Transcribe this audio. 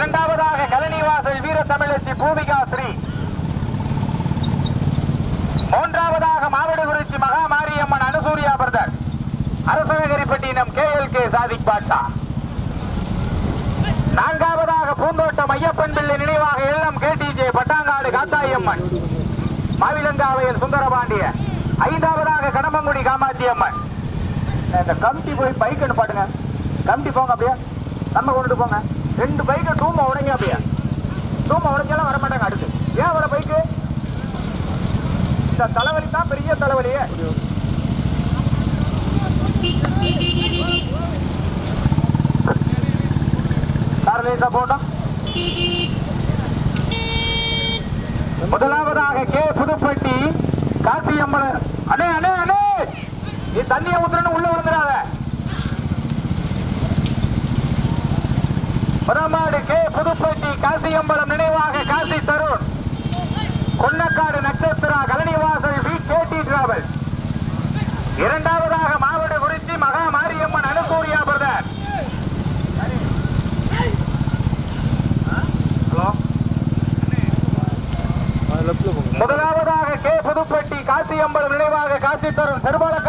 இரண்டாவதாக கலனிவாசல் வீரத்தமிழச்சி பூமிகா ஸ்ரீ மூன்றாவதாக Mavattakurichi Maha Mariamman Anusuriya brother. Arasanagaripattinam K L K Sadiq Basha. நான்காவதாக பூந்தோட்டம் ஐயப்பன் பிள்ளை நினைவாக எல்லம் கேடிஜே பட்டாங்காடு காத்தாயம்மன். மாவிலங்காவையல் சுந்தரபாண்டிய. ஐந்தாவதாக கடம்பங்குடி காமாட்சி அம்மன் இந்த கமிட்டி போய் பைக் பாட்டுங்க கமிட்டி போங்க அப்படியே. நம்ம கொண்டுட்டு போங்க. ரெண்டு பைக்கை டூமை உடைங்க அப்படியே. டூமை உடைஞ்சாலும் வர மாட்டாங்க அடுத்து. ஏன் வர பைக்கு இந்த தலைவலி தான் பெரிய தலைவலியே. காரலேசா போட்டோம். முதலாவதாக கே புதுப்பட்டி காசியம்மன் அண்ணே அண்ணே அண்ணே! நீ தண்ணியை ஊத்துறன்னு உள்ள புறமாடு கே புதுப்பட்டி காசியம்பலம் நினைவாக Kasi Tharun. Konnakkadu Natchathira Kalanivasal V KD travel. இரண்டாவதாக மாவட்ட குறிச்சி மகா மாரியம்மன் அனுசூரியா பிரதர். முதலாவதாக கே புதுப்பட்டி காசியம்பலம் நினைவாக காசி தருண். செருபால